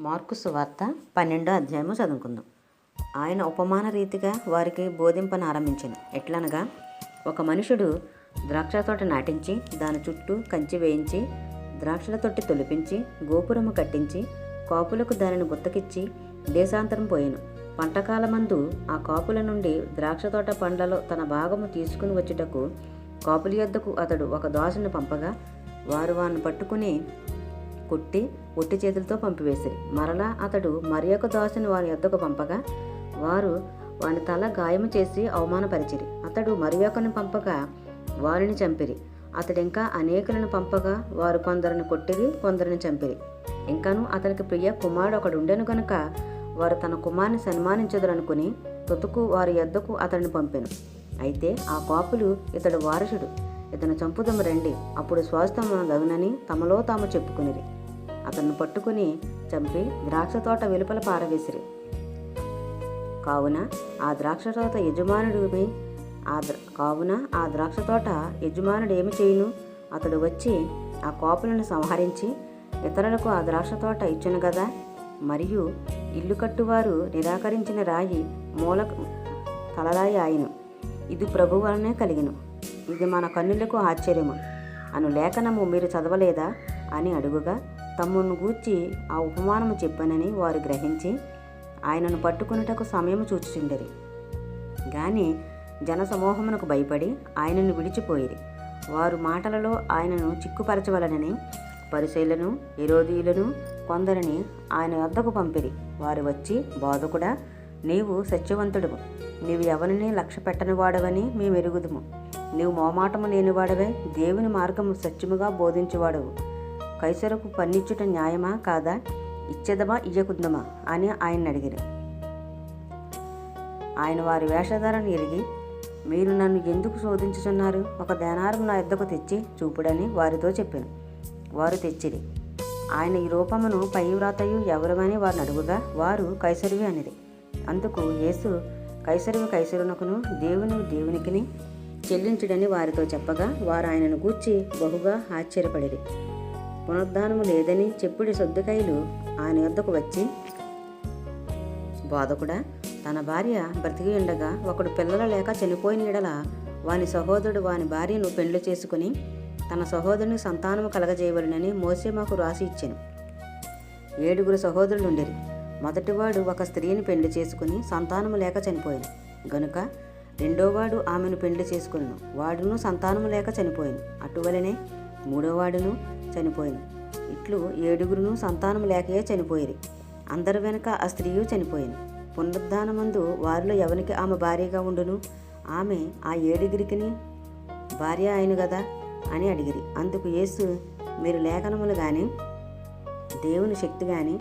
Mark సువార్త పన్నెండో అధ్యాయము చదువుకుందాం. ఆయన ఉపమాన రీతిగా వారికి బోధింపను ఆరంభించిన. ఎట్లనగా ఒక మనుషుడు ద్రాక్ష తోట నాటించి దాని చుట్టూ కంచి వేయించి ద్రాక్షల తొట్టి తొలిపించి గోపురము కట్టించి కాపులకు దానిని గుత్తకిచ్చి దేశాంతరం పోయాను. పంటకాలమందు ఆ కాపుల నుండి ద్రాక్ష తోట పండ్లలో తన భాగము తీసుకుని వచ్చుటకు కాపుల యొద్దకు అతడు ఒక దోసను పంపగా వారు వారిని పట్టుకుని కొట్టి ఒట్టి చేతులతో పంపివేసిరి మరలా అతడు మరి ఒక దాసుని వారి యొద్దకు పంపగా వారు వాని తల గాయము చేసి అవమానపరిచిరి. అతడు మరి ఒకరిని పంపగా వారిని చంపిరి. అతడు ఇంకా అనేకులను పంపగా వారు కొందరిని కొట్టిరి కొందరిని చంపిరి. ఇంకాను అతనికి ప్రియ కుమారుడు ఒకడు ఉండెను గనుక వారు తన కుమారుని సన్మానించదురనుకుని తొతుకు వారి యొద్దకు అతడిని పంపెను. అయితే ఆ కాపులు ఇతడు వారసుడు. ఇతను చంపుదము రండి. అప్పుడు స్వాస్థ్యము దగునని తమలో తాము చెప్పుకునిరి. అతన్ని పట్టుకుని చంపి ద్రాక్ష తోట వెలుపల పారవేసిరి. కావున ఆ ద్రాక్ష తోట యజమానుడిని ఆ కావున ఆ ద్రాక్ష తోట యజమానుడు ఏమి చేయును? అతడు వచ్చి ఆ కోపులను సంహరించి ఇతరులకు ఆ ద్రాక్ష తోట ఇచ్చును కదా మరియు ఇల్లు కట్టువారు నిరాకరించిన రాయి మూల తలరాయి ఆయను. ఇది ప్రభు వలనే కలిగిను. ఇది మన కన్నులకు ఆశ్చర్యము. అను లేఖనము మీరు చదవలేదా? అని అడుగుగా తమ్మును గూర్చి ఆ ఉపమానము చెప్పానని వారు గ్రహించి ఆయనను పట్టుకున్నటకు సమయం చూచుచుండరి. గాని జనసమూహమునకు భయపడి ఆయనను విడిచిపోయేది వారు మాటలలో ఆయనను చిక్కుపరచవలనని పరిశీలను ఎరోదీయులను కొందరిని ఆయన వద్దకు పంపిరి. వారు వచ్చి బోధకుడా నీవు సత్యవంతుడు నీవు ఎవరిని లక్ష్య పెట్టని వాడవని మేము ఎరుగుదుము నీవు మోమాటము లేనివాడవే దేవుని మార్గము సత్యముగా బోధించువాడవు. కైసరకు పన్నిచ్చుట న్యాయమా కాదా? ఇచ్చేదమా? ఇయ్యకుందమా? అని ఆయన అడిగిరి. ఆయన వారి వేషధారను ఎరిగి మీరు నన్ను ఎందుకు శోధించుచున్నారు? ఒక ధనారం నా ఎద్దకు తెచ్చి చూపుడని వారితో చెప్పాను. వారు తెచ్చిరి. ఆయన ఈ రూపమును పై వ్రాతయు ఎవరమని వారిని అడుగుగా వారు కైసరివి అనిది అందుకు యేసు కైసరివి కైసరునకును దేవుని దేవునికిని చెల్లించుడని వారితో చెప్పగా వారు ఆయనను గూర్చి బహుగా ఆశ్చర్యపడిరి. పునరుద్ధానము లేదని చెప్పుడి సొద్దుకైలు ఆయన యొద్దకు వచ్చి బోధకుడా తన భార్య బ్రతికి ఉండగా ఒకడు పిల్లలు లేక చనిపోయిన ఎడల వాని సహోదరుడు వాని భార్యను పెండ్లు చేసుకుని తన సహోదరుని సంతానము కలగజేయవలనని మోసే మాకు రాసి ఇచ్చాను. ఏడుగురు సహోదరులు ఉండేరు మొదటివాడు ఒక స్త్రీని పెళ్ళి చేసుకుని సంతానము లేక చనిపోయాను. గనుక రెండోవాడు ఆమెను పెళ్ళి చేసుకున్నాను వాడును సంతానము లేక చనిపోయాను. అటువలనే మూడోవాడును చనిపోయింది. ఇట్లు ఏడుగురును సంతానం లేకయే చనిపోయిరి. అందరి వెనుక ఆ స్త్రీయు చనిపోయాను పునరుద్ధానమందు వారిలో ఎవరికి ఆమె భార్యగా ఉండును? ఆమె ఆ ఏడుగురికిని భార్య అయిన కదా అని అడిగిరి. అందుకు యేసు మీరు లేఖనములు కానీ దేవుని శక్తి కానీ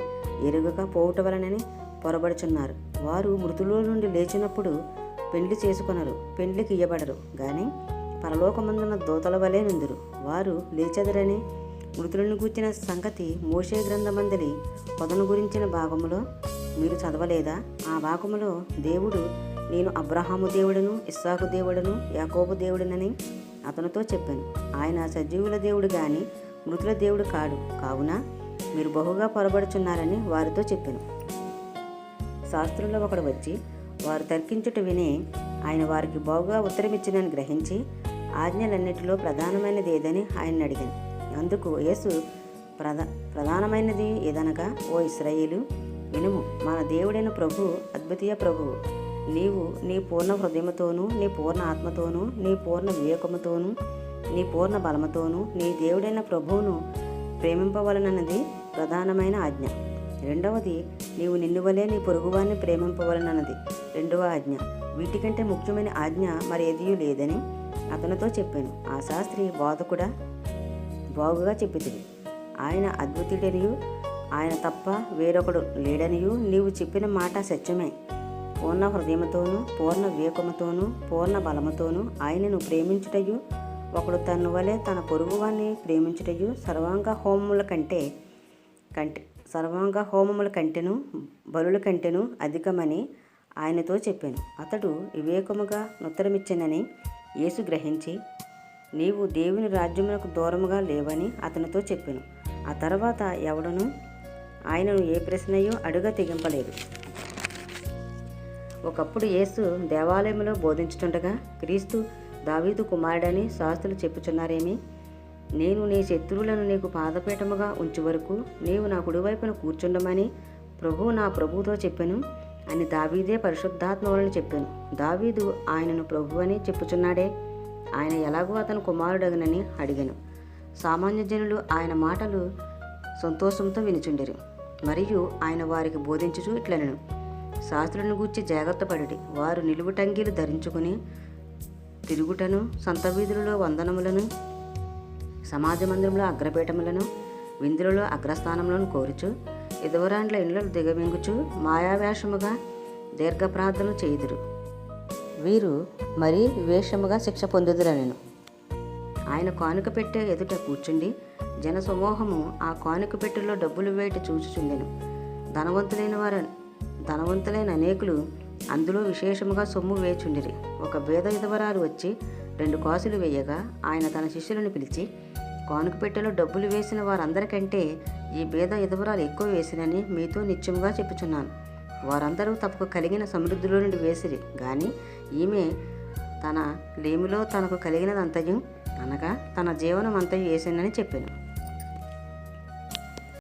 ఎరుగక పోవుట వలనని పొరబడుచున్నారు. వారు మృతుల నుండి లేచినప్పుడు పెళ్ళి చేసుకొనరు పెళ్ళికి ఇయ్యబడరు. కానీ పరలోకమందున దూతల వలె నుందురు. వారు లేచెదరని మృతులను గూర్చిన సంగతి మోషే గ్రంథమందలి పొదను గురించిన భాగములో మీరు చదవలేదా? ఆ భాగములో దేవుడు నేను అబ్రహాము దేవుడను ఇస్సాకు దేవుడను యాకోబు దేవుడనని అతనితో చెప్పాను. ఆయన సజీవుల దేవుడు కానీ మృతుల దేవుడు కాడు. కావున మీరు బహుగా పొరబడుచున్నారని వారితో చెప్పాను. శాస్త్రుల్లో ఒకడు వచ్చి వారు తర్కించుట విని ఆయన వారికి బాగుగా ఉత్తరమిచ్చినని గ్రహించి ఆజ్ఞలన్నిటిలో ప్రధానమైనది ఏదని ఆయన అడిగాను. అందుకు యేసు ప్రధా ప్రధానమైనది ఏదనగా ఓ ఇస్రాయిలు వినుము మన దేవుడైన ప్రభు అద్వితీయ ప్రభువు నీవు నీ పూర్ణ హృదయముతోనూ నీ పూర్ణ ఆత్మతోనూ నీ పూర్ణ వివేకముతోనూ నీ పూర్ణ బలముతోనూ నీ దేవుడైన ప్రభువును ప్రేమింపవలనన్నది ప్రధానమైన ఆజ్ఞ. రెండవది నీవు నిన్ను వలే నీ పొరుగువాన్ని ప్రేమింపవలనన్నది రెండవ ఆజ్ఞ. వీటికంటే ముఖ్యమైన ఆజ్ఞ మరేదీ లేదని అతనితో చెప్పాను. ఆ శాస్త్రి బోధకుడా? బాగుగా చెప్పితివి. ఆయన అద్భుతుడనియు ఆయన తప్ప వేరొకడు లేడనియు నీవు చెప్పిన మాట సత్యమే. పూర్ణ హృదయముతోనూ పూర్ణ వివేకముతోనూ పూర్ణ బలముతోనూ ఆయనను ప్రేమించుటయు ఒకడు తన వలె తన పొరుగువాన్ని ప్రేమించుటయు సర్వాంగ హోమముల కంటే కంటే సర్వాంగ హోమముల కంటెను బలుల కంటెను అధికమని ఆయనతో చెప్పాను. అతడు వివేకముగా నుత్తరమిచ్చిందని యేసు గ్రహించి నీవు దేవుని రాజ్యమునకు దూరముగా లేవని అతనితో చెప్పాను. ఆ తర్వాత ఎవడను ఆయనను ఏ ప్రశ్నయో అడుగ తెగింపలేదు. ఒకప్పుడు యేసు దేవాలయంలో బోధించుతుండగా క్రీస్తు దావీదు కుమారుడని శాస్త్రులు చెప్పుచున్నారేమి? నేను నీ శత్రువులను నీకు పాదపీఠముగా ఉంచు వరకు నీవు నా కుడివైపున కూర్చుండమని ప్రభువు నా ప్రభువుతో చెప్పాను. అని దావీదే పరిశుద్ధాత్మ వలన చెప్పాను. దావీదు ఆయనను ప్రభు అని చెప్పుచున్నాడే. ఆయన ఎలాగో అతను కుమారుడగనని అడిగాను. సామాన్య జనులు ఆయన మాటలు సంతోషంతో వినుచుండిరి. మరియు ఆయన వారికి బోధించుచు ఇట్లనను. శాస్త్రులను గూర్చి జాగ్రత్త పడుడి వారు నిలువుటంగీలు ధరించుకుని తిరుగుటను సంత వీధులలో వందనములను సమాజ మందిరంలో అగ్రపీఠములను విందులలో అగ్రస్థానములను కోరుచు ఇదవరాండ్ల ఇండ్లను దిగమింగుచు మాయావేషముగా దీర్ఘ ప్రార్థనలు చేయుదురు. వీరు మరీ వేషముగా శిక్ష పొందుదురనెను ఆయన కానుక పెట్టే ఎదుట కూర్చుండి జనసమూహము ఆ కానుక పెట్టెలో డబ్బులు వేట చూచుచుండెను. ధనవంతులైన వారు ధనవంతులైన అనేకులు అందులో విశేషముగా సొమ్ము వేచుండిరి. ఒక బేద విధవరాలు వచ్చి రెండు కాసులు వేయగా ఆయన తన శిష్యులను పిలిచి కానుక పెట్టెలో డబ్బులు వేసిన వారందరికంటే ఈ భేద విధవరాలు ఎక్కువ వేసినని మీతో నిత్యముగా చెప్పుచున్నాను. వారందరూ తమకు కలిగిన సమృద్ధిలో నుండి వేసిరి. కానీ ఈమె తన లేమిలో తనకు కలిగినదంతయు అనగా తన జీవనం అంతయు వేసిందని చెప్పాను.